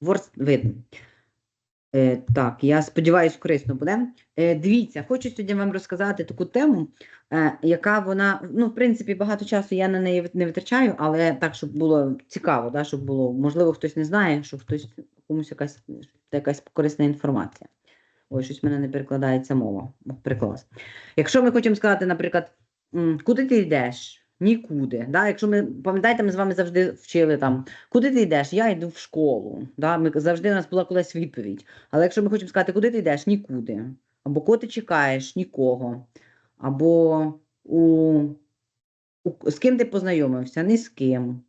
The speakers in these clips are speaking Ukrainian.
Ворст видно. Е, так, я сподіваюся, корисно буде. Е, дивіться, хочу сьогодні вам розказати таку тему, е, яка вона, ну, в принципі, багато часу я на неї не витрачаю, але так, щоб було цікаво, да, щоб було, можливо, хтось не знає, що хтось комусь якась, якась корисна інформація. Ой, щось в мене не перекладається мова. Приклас. Якщо ми хочемо сказати, наприклад, куди ти йдеш? Нікуди. Да? Якщо ми пам'ятаєте, ми з вами завжди вчили там, куди ти йдеш? Я йду в школу. Да? Ми завжди у нас була колись відповідь. Але якщо ми хочемо сказати, куди ти йдеш? Нікуди. Або кого ти чекаєш, нікого. Або у, у, з ким ти познайомився, ні з ким.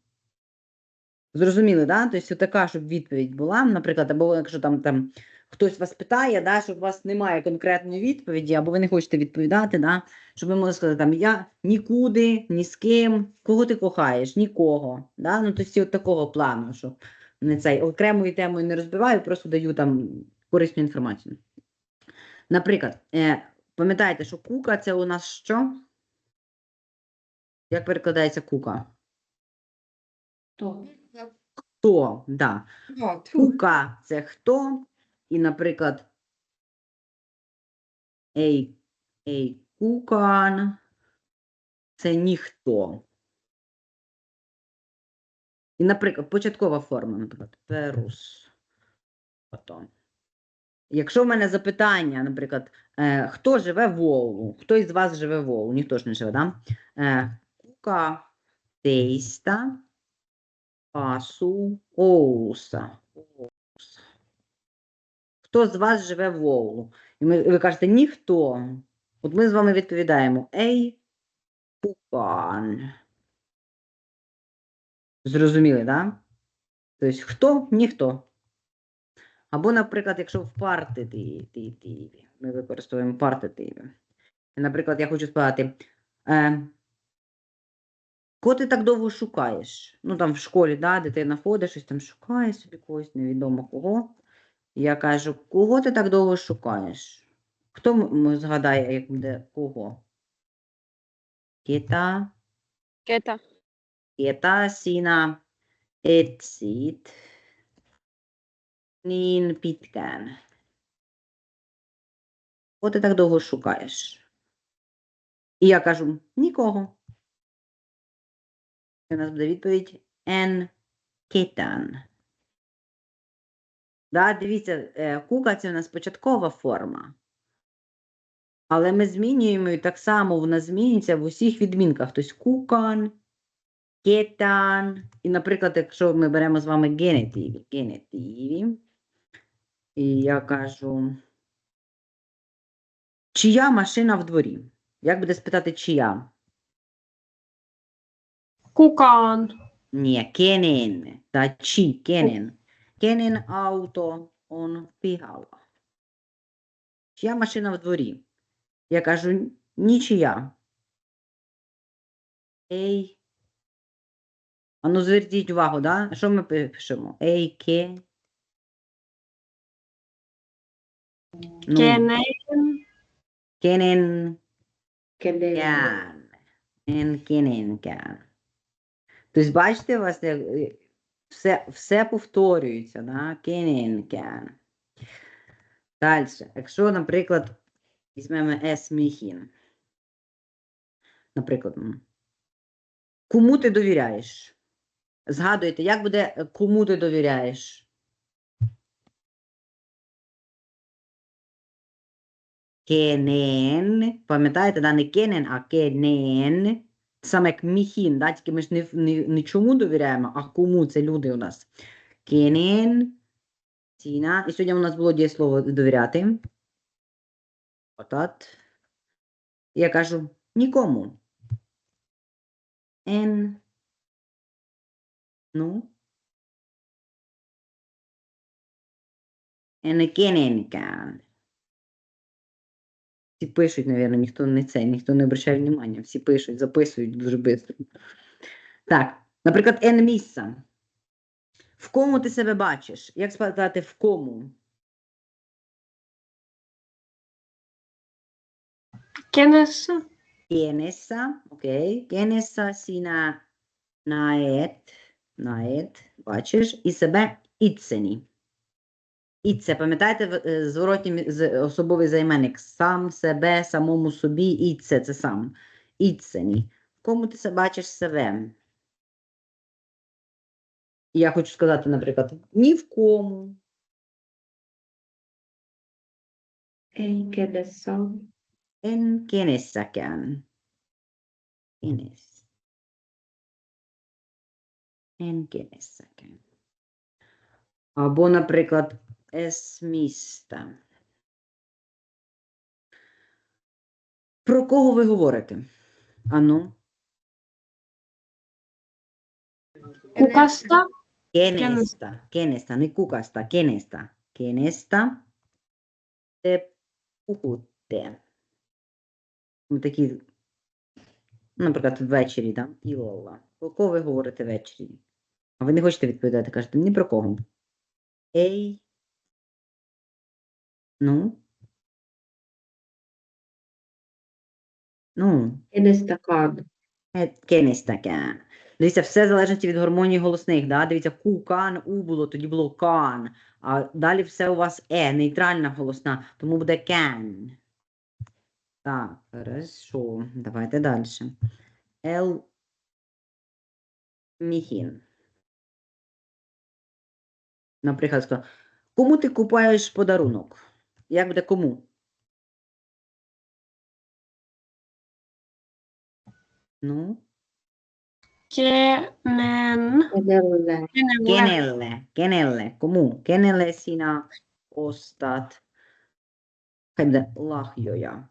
Зрозуміли, да? Тобто така, щоб відповідь була, наприклад, або якщо там, там хтось вас питає, да, що у вас немає конкретної відповіді, або ви не хочете відповідати, да, щоб ви могли сказати, там, я нікуди, ні з ким, кого ти кохаєш, нікого. Да? Ну, тобто от такого плану, що не цей окремою темою не розбиваю, просто даю там корисну інформацію. Наприклад, е, пам'ятаєте, що кука це у нас що? Як перекладається кука? То. Хто? Да. Кука це хто? І, наприклад, ей, ей, кукан це ніхто. І, наприклад, початкова форма, наприклад, перус. Потом. Якщо в мене запитання, наприклад, е, хто живе в Оулу? Хто із вас живе в Оулу? Ніхто ж не живе, да? Е, кука тейста пасу Оулуса. Хто з вас живе в Оулу? І ми, ви кажете, ніхто. От ми з вами відповідаємо Ей, пукан. Зрозуміли, так? Да? Тобто, хто? Ніхто. Або, наприклад, якщо в партитиві, ми використовуємо партитиві. Наприклад, я хочу сказати, е, кого ти так довго шукаєш? Ну, там в школі, да, дитина ходить, щось там шукає собі когось, невідомо кого. Я кажу, кого ти так довго шукаєш? Хто згадає, як буде кого? Кита, Кета. Кита, Сіна, Etsит, Нін, Піткен. Кого ти так довго шукаєш? І я кажу, нікого. І у нас буде відповідь Ен Китан. Да, дивіться, е, кука це у нас початкова форма. Але ми змінюємо і так само вона змінюється в усіх відмінках. Тобто кукан, кетан. І, наприклад, якщо ми беремо з вами генетиві, генетиві, і я кажу, чия машина в дворі? Як буде спитати, чия? Кукан. Ні, кенен. Та чи, кенен. Кенен ауто он пігала. Чия машина в дворі? Я кажу, нічия. Ей. А ну зверніть увагу, да? Що ми пишемо? Ей, ке. Ну, Кенен. Кенен Кенен. Кян. En. Тобто, бачите, у вас як, е, все, все повторюється, да? Кенен кян. Далі. Якщо, наприклад, візьмемо ес міхін. Наприклад, кому ти довіряєш? Згадуйте, як буде е, кому ти довіряєш? Кенен, пам'ятаєте, да, не кенен, а кенен. Саме як міхін, да? тільки ми ж не, не, не чому довіряємо, а кому це люди у нас. Кенен, ціна. І сьогодні у нас було дієслово довіряти. Отат. Я кажу нікому. Ен. Ну. Кененкан. Всі пишуть, мабуть, ніхто не це, ніхто не обращає внимання. Всі пишуть, записують дуже швидко. Так, наприклад, Н місца. В кому ти себе бачиш? Як сказати в кому? Кенеса. Кенеса, окей. Кенеса сіна нает, нает, бачиш, і себе іцені. І це, пам'ятаєте, е, зворотній особовий займенник сам, себе, самому собі, і це, це сам. Іцені. В кому ти бачиш себе? Я хочу сказати, наприклад, ні в кому. Kenes. En kenessäkään. Або, наприклад, міста. Про кого ви говорите? Ану, Kukasta? kenestä, kenestä, не кукаста, kenestä te puhutte. Ну, такі, наприклад, ввечері, да? Ілла. Про кого ви говорите ввечері? А ви не хочете відповідати, кажете, ні про кого. Ей. Ну. Ну, Kenestäkaan. е, кенестакян. Дивіться, все залежить від гармонії голосних. Да? Дивіться, ку, кан, у було, тоді було кан. А далі все у вас е, нейтральна голосна, тому буде can. Так, хорошо. Давайте далі. Ел Міхін. Наприклад, кому ти купаєш подарунок? Як буде кому? Ну, Kenen. Kenelle? Kenelle. Kenelle? Kenelle? Кому? Kenelle sinä ostat хай буде лахйоя?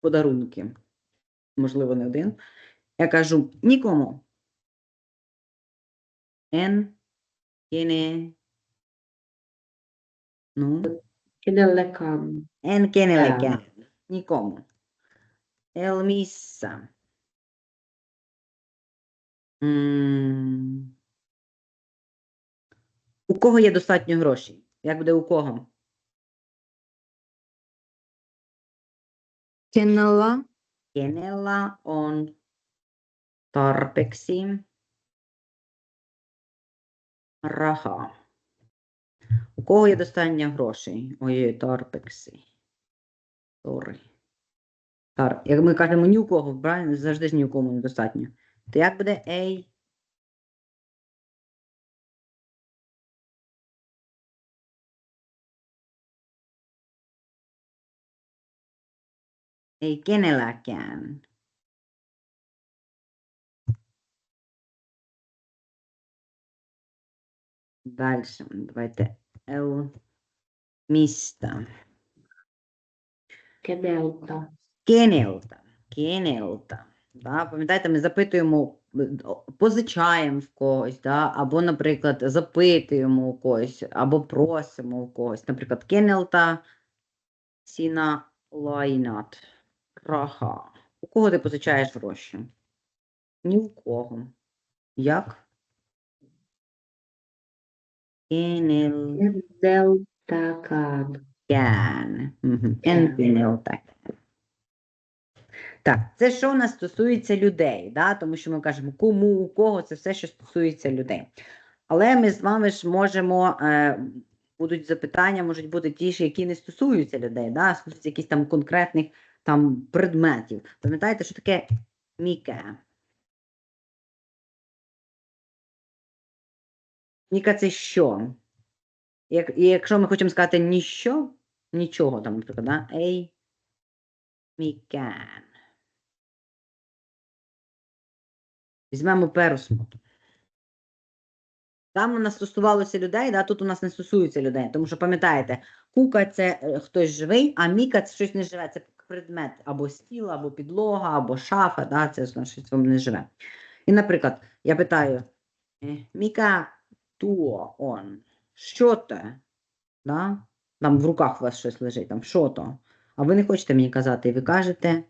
Подарунки. Можливо, не один. Я кажу нікому. En kene. Ну, Kenellekään. en kenellekään. Нікому. El missä. М. У кого є достатньо грошей? Як буде у кого? Kenellä? Kenellä on tarpeeksi rahaa? У кого є достатньо грошей? Ой, тарпекси. Сорі. Тар. Як ми кажемо ні у кого, правильно? Завжди ж ні у кому недостатньо. То як буде ей? Ei kenelläkään. Дальше. Давайте. Ел. Міста. Keneltä? Keneltä. Keneltä. Да? Пам'ятаєте, ми запитуємо, е, позичаємо в когось, да? або, наприклад, запитуємо у когось, або просимо у когось. Наприклад, Keneltä сіна лайнат. Раха. У кого ти позичаєш гроші? Ні у кого. Як? Kenel. Keneltäkään. Кян. Мгм. Кян. Так, це що у нас стосується людей, да? тому що ми кажемо, кому, у кого, це все, що стосується людей. Але ми з вами ж можемо, е, будуть запитання, можуть бути ті, ж, які не стосуються людей, да? стосуються якихось там конкретних там, предметів. Пам'ятаєте, що таке міка? Міка це що? Як, і якщо ми хочемо сказати ніщо, нічого там, наприклад, да? ей, мікан. Візьмемо пересмут. Там у нас стосувалося людей, да? тут у нас не стосується людей. Тому що пам'ятаєте, кука це е, хтось живий, а міка це щось не живе. Це предмет або стіл, або підлога, або шафа, да? це щось не живе. І, наприклад, я питаю: е, Міка туо он. Що те? Да? Там в руках у вас щось лежить, там що то? А ви не хочете мені казати, і ви кажете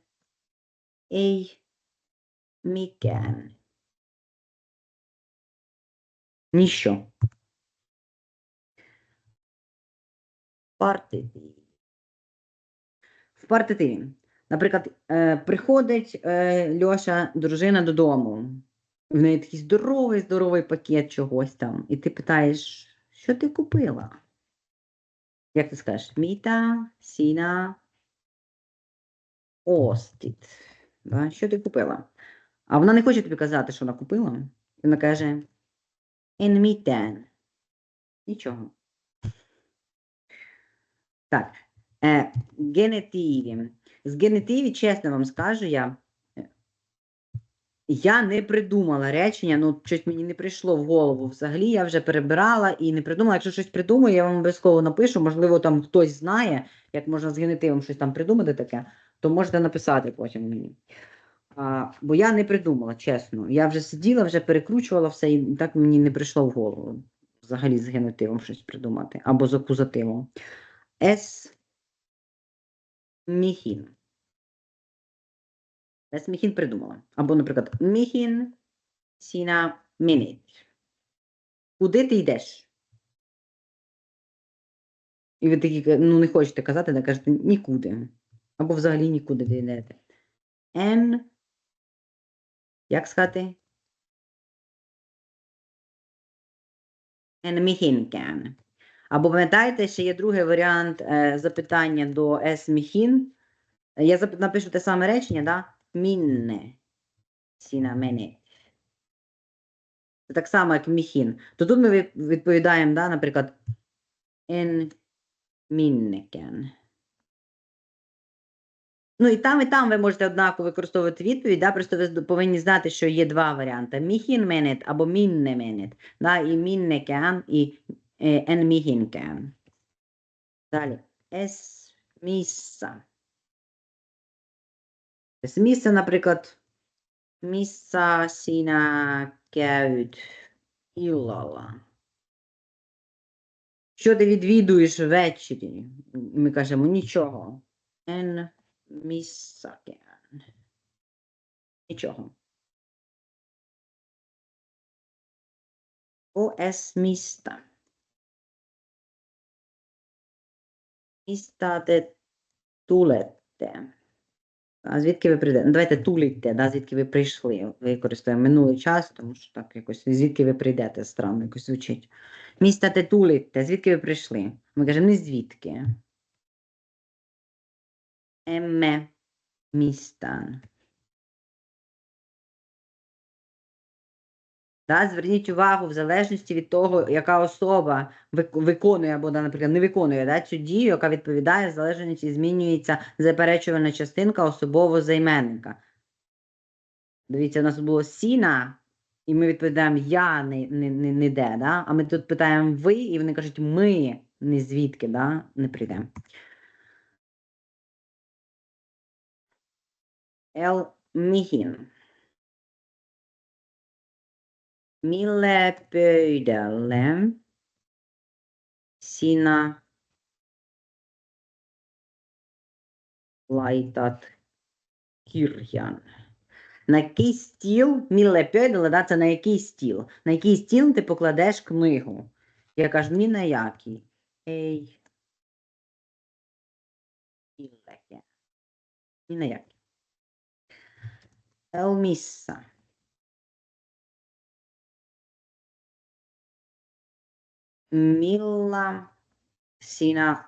Ей, мікен. Ніщо. Партитиві. В партитиві. Наприклад, е, приходить е, Льоша, дружина додому. В неї такий здоровий, здоровий пакет чогось там. І ти питаєш, що ти купила? Як ти скажеш? Міта, сіна, остіт. Да? Що ти купила? А вона не хоче тобі казати, що вона купила. Вона каже miten. Нічого. Так. Е, генетиві. З генетиві, чесно вам скажу, я. Я не придумала речення, ну щось мені не прийшло в голову взагалі. Я вже перебирала і не придумала. Якщо щось придумаю, я вам обов'язково напишу. Можливо, там хтось знає, як можна з генетивом щось там придумати таке, то можете написати потім мені. А, бо я не придумала, чесно. Я вже сиділа, вже перекручувала все, і так мені не прийшло в голову взагалі з генетивом щось придумати, або з акузативом. Ес міхін. Ес міхін придумала. Або, наприклад, міхін сіна мінить. Куди ти йдеш? І ви такі, ну, не хочете казати, не кажете нікуди. Або взагалі нікуди не йдете. Ен. Як сказати? En mihinkään. Або пам'ятаєте, ще є другий варіант е, запитання до es mihin. Я зап... напишу те саме речення, да? Мінне. Сіна мене. Це так само, як міхін. То тут ми відповідаємо, да, наприклад, en minnekään. Ну і там, і там ви можете однаково використовувати відповідь, да? просто ви повинні знати, що є два варіанти: міхін менет або мінне менет. Да? І міннекян, і е, en mihinkään. Далі. Es missä. С місця, наприклад, missä sinä käyt illalla. Що ти відвідуєш ввечері? Ми кажемо нічого. En missäkään. Нічого. OS mistä? Mistä te tulette? А звідки ви прийдете? Ну, давайте туліте, да, звідки ви прийшли. Використаємо минулий час, тому що так якось звідки ви прийдете, странно якось звучить. Міста те тулітте, звідки ви прийшли? Ми кажемо, не звідки. Еме містан. Да, зверніть увагу, в залежності від того, яка особа виконує або, наприклад, не виконує да, цю дію, яка відповідає, в залежності змінюється заперечувальна частинка особового займенника. Дивіться, у нас було сіна, і ми відповідаємо я не, не, не, не де, да? а ми тут питаємо ви, і вони кажуть, ми не звідки, да? не прийдемо. Ел Міхін. Mille pöydälle sinä laitat kirjan? На який стіл, міле пьойдele, да, це на який стіл? На який стіл ти покладеш книгу? Я кажу, ні на який. Ей. Ні на який. El Milla sinä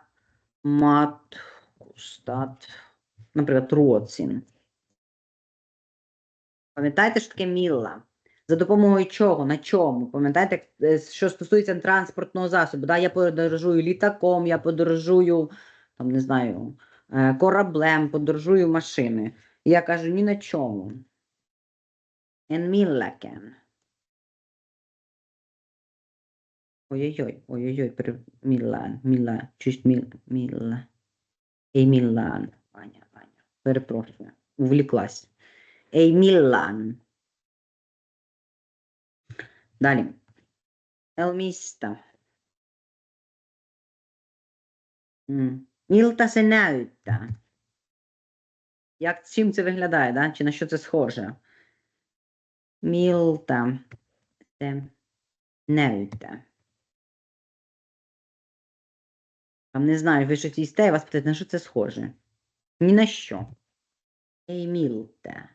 matkustat, наприклад, Руоцін. Пам'ятаєте, що таке мілла? За допомогою чого? На чому? Пам'ятаєте, е, що стосується транспортного засобу? Да? Я подорожую літаком, я подорожую, там, не знаю, е, кораблем, подорожую машини. Я кажу ні на чому. En milläkään. Ой-ой-ой, ой-ой-ой, при- millään, millään, just міл, мілла. Ei millään, Аня, Аня, перепрошую, увліклась. Ei millään. Далі. El mistä. М. Miltä se näyttää? Як чим це виглядає, да? чи на що це схоже? Miltä se näyttää? Там не знаю, ви щось їсте, я вас питають, на що це схоже? Ні на що. Ей, мілте.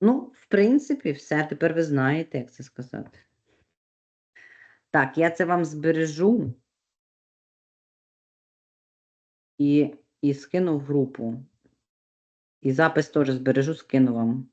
Ну, в принципі, все. Тепер ви знаєте, як це сказати. Так, я це вам збережу і, і скину в групу. І запис теж збережу, скину вам.